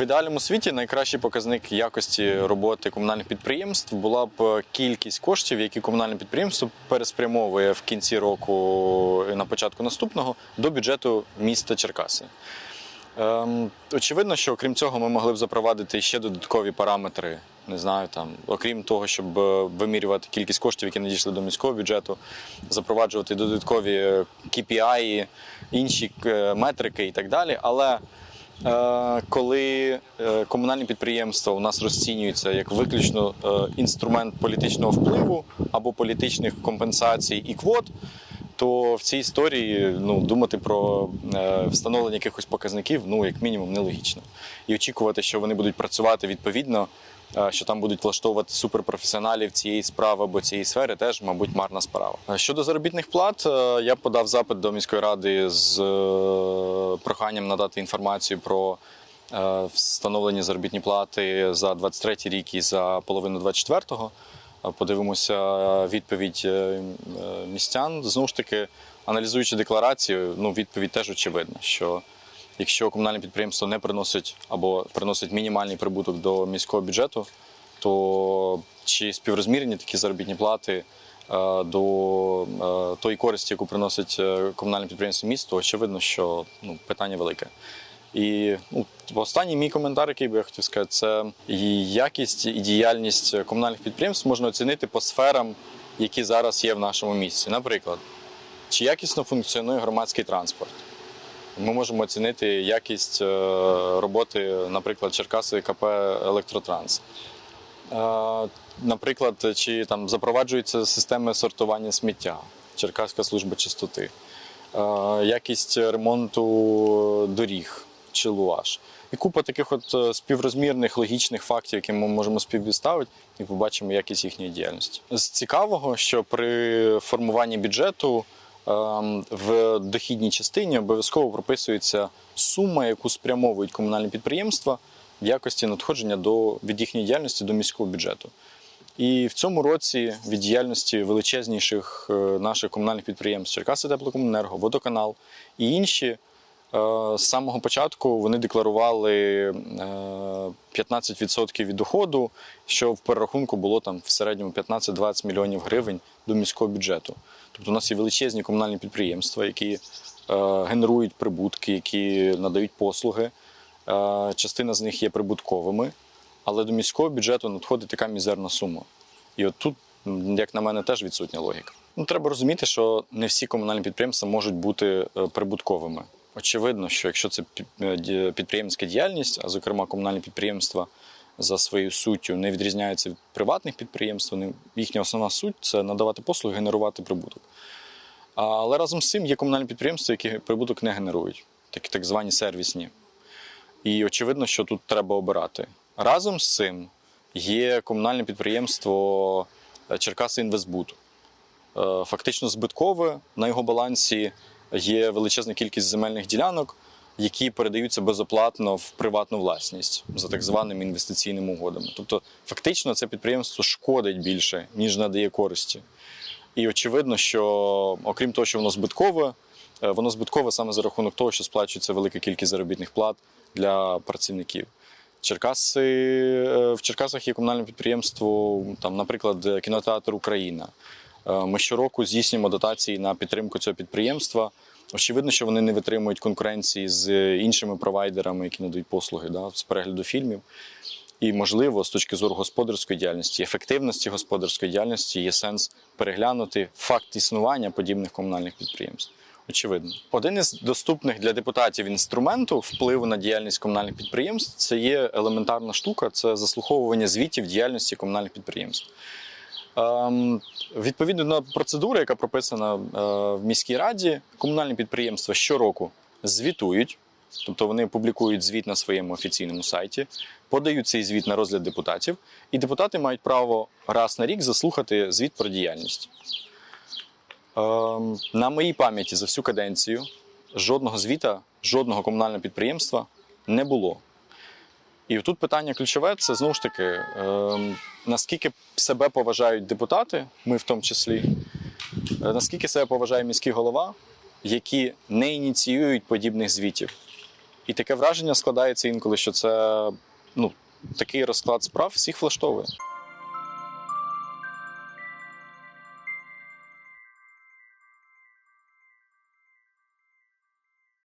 В ідеальному світі найкращий показник якості роботи комунальних підприємств була б кількість коштів, які комунальне підприємство переспрямовує в кінці року і на початку наступного до бюджету міста Черкаси. Ем, очевидно, що окрім цього ми могли б запровадити ще додаткові параметри. Не знаю, там, окрім того, щоб е, вимірювати кількість коштів, які надійшли до міського бюджету, запроваджувати додаткові е, KPI, інші е, метрики і так далі. Але е, коли е, комунальні підприємства у нас розцінюються як виключно е, інструмент політичного впливу або політичних компенсацій і квот, то в цій історії ну, думати про е, встановлення якихось показників, ну, як мінімум, нелогічно. І очікувати, що вони будуть працювати відповідно, е, що там будуть влаштовувати суперпрофесіоналів цієї справи або цієї сфери, теж, мабуть, марна справа. Е, Щодо заробітних плат, е, я подав запит до міської ради з е, проханням надати інформацію про е, встановлені заробітні плати за 23 рік і за половину 24-го. Е, Подивимося відповідь е, е, містян. Знову ж таки, аналізуючи декларацію, ну відповідь теж очевидна, що якщо комунальне підприємство не приносить або приносить мінімальний прибуток до міського бюджету, то чи співрозмірні такі заробітні плати е, до е, тої користі, яку приносить е, комунальне підприємство місту, очевидно, що ну, питання велике. І ну, останній мій коментар, який би я хотів сказати, це і якість і діяльність комунальних підприємств можна оцінити по сферам, які зараз є в нашому місті. Наприклад, чи якісно функціонує громадський транспорт. Ми можемо оцінити якість е, роботи, наприклад, Черкаси КП Електротранс. Е, Наприклад, чи там запроваджуються системи сортування сміття, Черкаська служба чистоти, Е, якість ремонту доріг чи луаж. І купа таких от співрозмірних логічних фактів, які ми можемо співставити, і побачимо якість їхньої діяльності. З цікавого, що при формуванні бюджету в дохідній частині обов'язково прописується сума, яку спрямовують комунальні підприємства в якості надходження до, від їхньої діяльності до міського бюджету. І в цьому році від діяльності величезніших е, наших комунальних підприємств Черкаси Теплокомуненерго, Водоканал і інші е, з самого початку вони декларували е, 15% від доходу, що в перерахунку було там в середньому 15-20 мільйонів гривень до міського бюджету. Тобто у нас є величезні комунальні підприємства, які е, генерують прибутки, які надають послуги. Е, Частина з них є прибутковими, але до міського бюджету надходить така мізерна сума. І от тут, як на мене, теж відсутня логіка. Ну, треба розуміти, що не всі комунальні підприємства можуть бути е, прибутковими. Очевидно, що якщо це е, підприємницька діяльність, а зокрема комунальні підприємства за своєю суттю не відрізняються від приватних підприємств, їхня основна суть це надавати послуги, генерувати прибуток. Але разом з цим є комунальні підприємства, які прибуток не генерують, такі так звані сервісні. І очевидно, що тут треба обирати. Разом з цим є комунальне підприємство е, Черкаси Інвестбуд. Е, Фактично збиткове. На його балансі є величезна кількість земельних ділянок, які передаються безоплатно в приватну власність за так званими інвестиційними угодами. Тобто, фактично, це підприємство шкодить більше, ніж надає користі. І очевидно, що окрім того, що воно збиткове, е, воно збиткове саме за рахунок того, що сплачується велика кількість заробітних плат для працівників. Черкаси, е, в Черкасах є комунальне підприємство, там, наприклад, кінотеатр Україна. Е, Ми щороку здійснюємо дотації на підтримку цього підприємства. Очевидно, що вони не витримують конкуренції з іншими провайдерами, які надають послуги да, з перегляду фільмів. І, можливо, з точки зору господарської діяльності, ефективності господарської діяльності є сенс переглянути факт існування подібних комунальних підприємств. Очевидно, один із доступних для депутатів інструменту впливу на діяльність комунальних підприємств це є елементарна штука, це заслуховування звітів діяльності комунальних підприємств. Ем, відповідно до процедури, яка прописана е, в міській раді, комунальні підприємства щороку звітують, тобто вони публікують звіт на своєму офіційному сайті, подають цей звіт на розгляд депутатів, і депутати мають право раз на рік заслухати звіт про діяльність. Ем, на моїй пам'яті за всю каденцію жодного звіта, жодного комунального підприємства не було. І тут питання ключове це знову ж таки, ем, наскільки себе поважають депутати, ми в тому числі, е, наскільки себе поважає міський голова, які не ініціюють подібних звітів. І таке враження складається інколи, що це ну, такий розклад справ всіх влаштовує.